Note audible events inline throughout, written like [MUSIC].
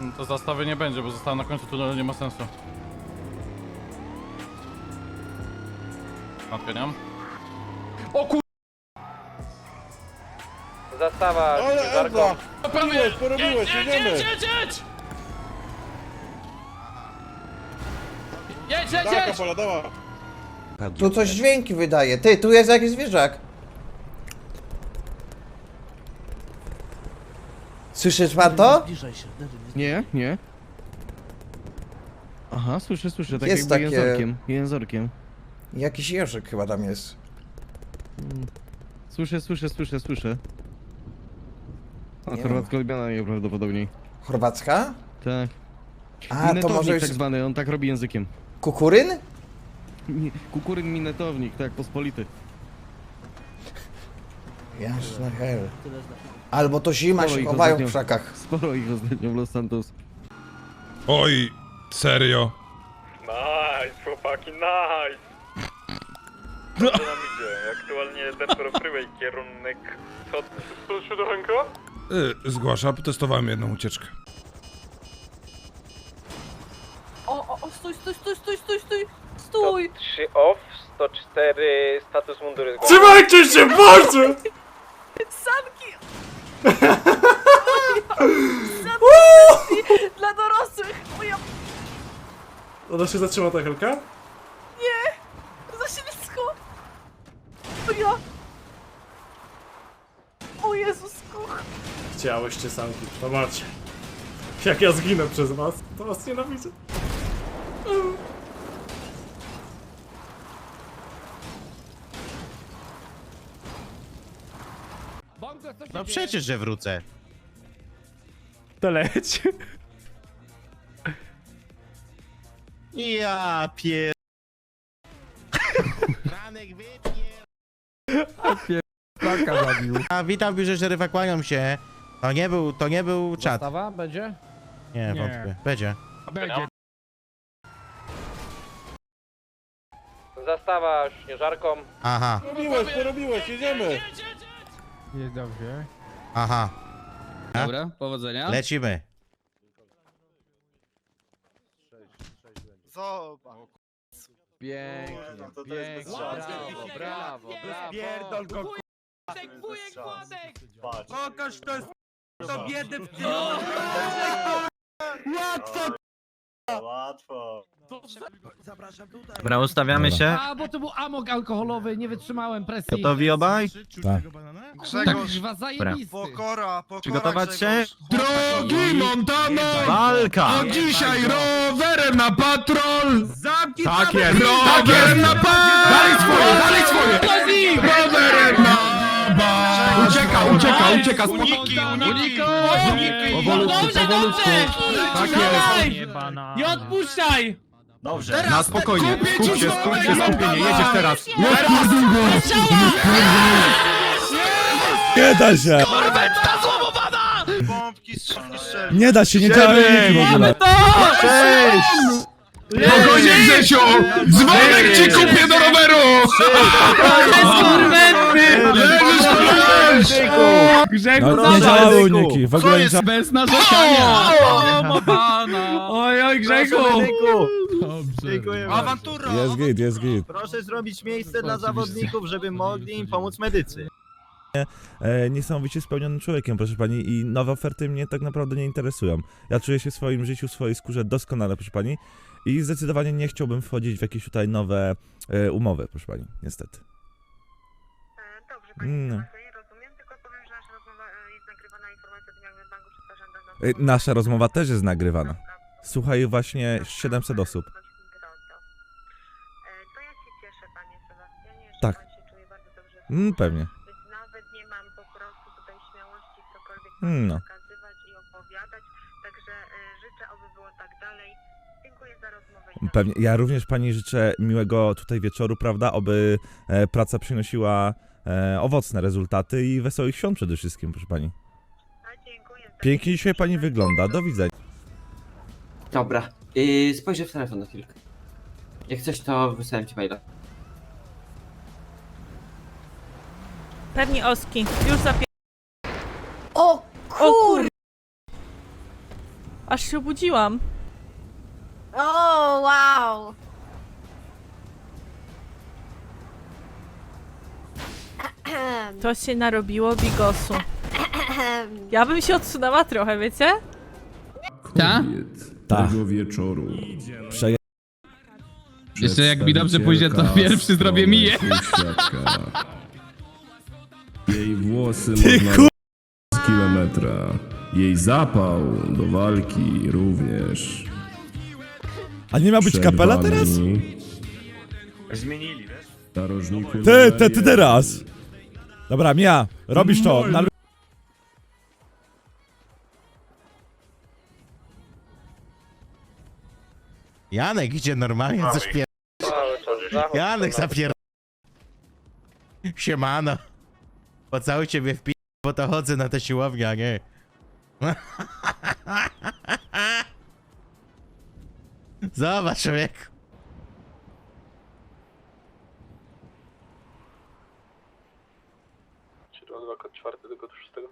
No To zastawy nie będzie, bo została na końcu tunelu, nie ma sensu. Odpieniam. O kur... Zastawa, Ale ciężarką. Ewa! Porobiłeś, porobiłeś, jedziemy! jedź, jedź! Jedź, jedź, Taka jedź! pola, dała! Tu coś dźwięki wydaje. Ty, tu jest jakiś zwierzak. Słyszysz pan to? Nie, nie. Aha, słyszę, słyszę, tak Jest jakby takie- jęzorkiem, jęzorkiem. Jakiś jeżyk chyba tam jest. Słyszę, słyszę, słyszę, słyszę. A Nie chorwacka odmiana najprawdopodobniej. Chorwacka? Tak. A, to minetownik może już tak zwany, on tak robi językiem. kukuryn? Mi- Kukuryn minetownik, tak, pospolity. Jasna hel. Albo to zima Sporo się ich chowają w krzakach. Sporo ich ostatnio w Los Santos. Oj, serio. Nice, chłopaki, nice! Dobrze nam idzie. Aktualnie Depro Freeway, kierunek wschodni. Co się do ręka? Y, zgłasza, potestowałem jedną ucieczkę. O, o, o, stój, stój, stój, stój, stój, stój, stój! 3 off, 104 status mundury. Trzymajcie się, Boże! Sanki! [LAUGHS] Sanki dla dorosłych! Moja Ona się zatrzyma ta helka? za ślisko! Moja... O Jezusku! Chciałyście sanki, to macie. Jak ja zginę przez was, to was nienawidzę. No przecież, że wrócę. To leć. [LAUGHS] Ja pier... Franek wypnie. [LAUGHS] A witam w biurze szeryfa, kłaniam się. To nie był, to nie był czat. Stawa będzie? Nie, Nie. wątpię. Będzie. Będzie. Zastawa śnieżarką. Aha, Porobiłeś, porobiłeś, jedziemy! Jest dobrze. aha. A? Dobra, powodzenia. Lecimy. Pięknie, pięknie. Brawo, brawo, brawo. Pierdol go, Wujek Władek! Pokaż to jest to biedy w tym. Dobra, ustawiamy się. A, bo to był amok alkoholowy, nie wytrzymałem presji. Gotowi obaj? Tak, kurwa, zajebisty. Pokora, pokora. Przygotować się? Drogi Montana! Walka! Dzisiaj rowerem na patrol! Zamknij Tak jest! Rowerem na patrol! Dalej swoje, dalej swoje! Rowerem na patrol! Ucieka, ucieka, ucieka! Uniki, uniki! Powolutku, powolutku! Tak jest! Nie odpuszczaj! Na spokojnie, skup się, skup się, skupienie, jedziesz teraz! Nie da się! Nie da się, nie działa uniki w ogóle. Spokojnie, Grzesiu! Dzwonek ci kupię do roweru! Leżysz, leżysz! No, nie działały uniki, w ogóle nie działa... Bez narzekania! Oj, oj, Grzechu! Awantura! Jest git, jest git. Proszę zrobić miejsce dla zawodników, żeby mogli im pomóc medycy. E, niesamowicie spełnionym człowiekiem, proszę pani, i nowe oferty mnie tak naprawdę nie interesują. Ja czuję się w swoim życiu, w swojej skórze doskonale, proszę pani, i zdecydowanie nie chciałbym wchodzić w jakieś tutaj nowe e, umowy, proszę pani, niestety. Pani No. tylko powiem, że nasza rozmowa też jest nagrywana. Słuchaj właśnie 700 osób. To ja się cieszę, panie Sebastianie, że Tak. pan się czuje bardzo dobrze. Mm, pewnie. Więc nawet nie mam po prostu tutaj śmiałości cokolwiek Mm, no. pokazywać i opowiadać, także życzę, aby było tak dalej. Dziękuję za rozmowę. i do Pewnie. Ja również pani życzę miłego tutaj wieczoru, prawda? Oby e, praca przynosiła owocne rezultaty i wesołych świąt przede wszystkim, proszę pani. Pięknie dzisiaj pani wygląda. Do widzenia. Dobra, yy, spojrzę w telefon na chwilkę. Jak coś, to wysłałem ci maila. Pewnie oski, już za O O kur... Aż się obudziłam. O, wow! To się narobiło bigosu. Ja bym się odsunęła trochę, wiecie? Ta? Tak. Tego wieczoru. Przeje... Jeszcze jak mi dobrze pójdzie, to pierwszy zrobię miję. [LAUGHS] Jej włosy Ty można z kilometra. Jej zapał do walki również. A nie miał być Przed kapela wami teraz? Zmienili, wiesz? Starożniku Ty, ty, ty teraz! Dobra, Mia, robisz to. Na... Janek idzie normalnie, coś pier... Cały. Janek zapier... Siemano. Pocałujcie mnie w pi... bo to chodzę na te siłownie, a nie. [LAUGHS] Zobacz, człowieku.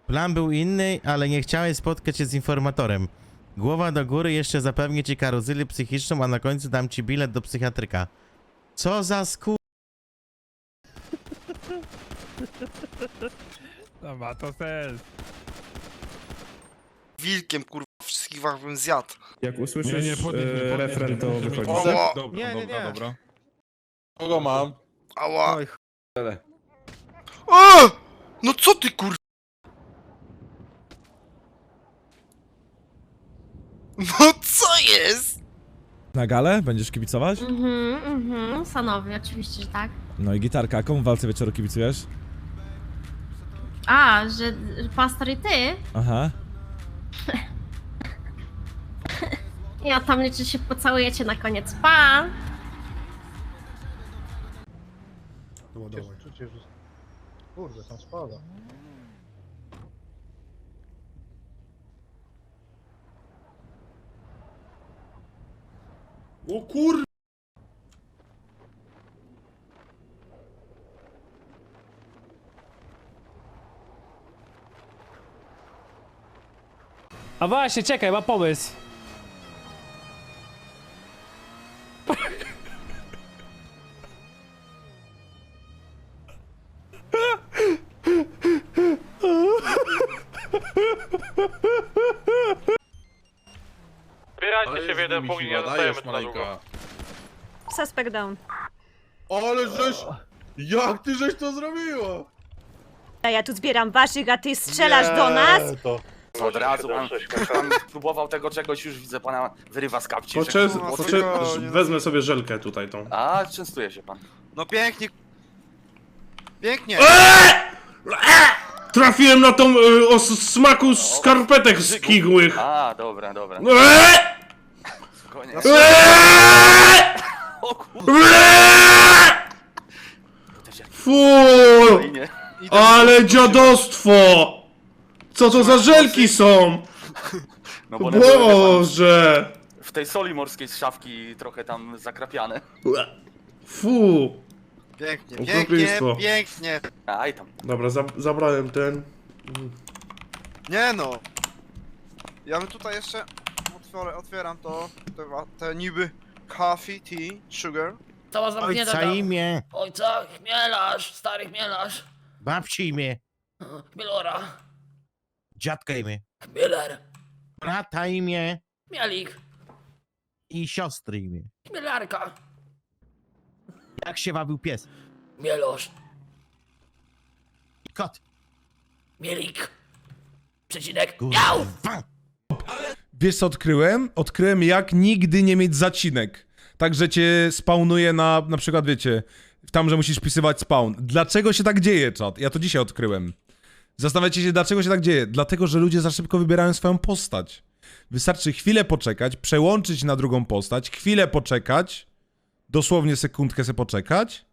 Plan był inny, ale nie chciałem spotkać się z informatorem. Głowa do góry, jeszcze zapewnię ci karuzelę psychiczną, a na końcu dam ci bilet do psychiatryka. Co za sku... [LAUGHS] No ma to sens. Wilkiem, kurwa, wszystkich wach bym zjadł. Jak usłyszysz Nie, nie, podnieś, nie, podnieś, refren, nie, to wychodzi. O! Dobra, Nie, nie, dobra, nie. dobra. Kogo mam? Ała. O! No co ty, kurwa? No co jest? Na galę? Będziesz kibicować? Mhm, mhm, Sanowi, oczywiście, że tak. No i gitarka. Komu w walce wieczoru kibicujesz? A, że, że pastor i ty? Aha. [LAUGHS] Ja tam liczę się pocałujecie na koniec. Pa! O kur... A właśnie, czekaj, ma pomysł. Jeden punkt i nie zostajemy tu na długo. Suspect down. Ale żeś... Jak ty żeś to zrobiła? A ja tu zbieram waszych, a ty strzelasz do nas? Od razu pan, pan próbował tego czegoś, już widzę pana wyrywa z kapci. Że- Poczes... Wezmę sobie żelkę tutaj tą. A, częstuje się pan. No pięknie. Pięknie. Trafiłem na tą y, o s- smaku skarpetek skigłych. A, dobra, dobra. Eee! Spokojnie. Eee! O. Ale dziadostwo! Co to za żelki są? No bo pan, Boże! w tej soli morskiej z szafki trochę tam zakrapiane. Fu! Pięknie, Okropieństwo. pięknie, pięknie. Aj tam. Dobra, za zabrałem ten. Nie no. Ja bym tutaj jeszcze otwierę, otwieram to, te, te niby coffee, tea, sugar. Cała Ojca imię, Ojca, chmielarz, stary chmielarz. babci imię, Chmielora. dziadka imię, Chmieler. brata imię Chmielik. i siostry imię. Chmielarka. Jak się wabił pies? Mielosz. I kot. Mielik. Przecinek. Kurwa. Wiesz co odkryłem? Odkryłem jak nigdy nie mieć zacinek. Także cię spawnuje na, na przykład wiecie, tam, że musisz wpisywać spawn. Dlaczego się tak dzieje, czat? Ja to dzisiaj odkryłem. Zastanawiacie się, dlaczego się tak dzieje? Dlatego, że ludzie za szybko wybierają swoją postać. Wystarczy chwilę poczekać, przełączyć na drugą postać, chwilę poczekać, dosłownie sekundkę se poczekać.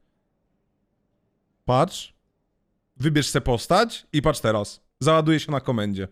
Patrz. Wybierz se postać i patrz teraz. Załaduje się na komendzie.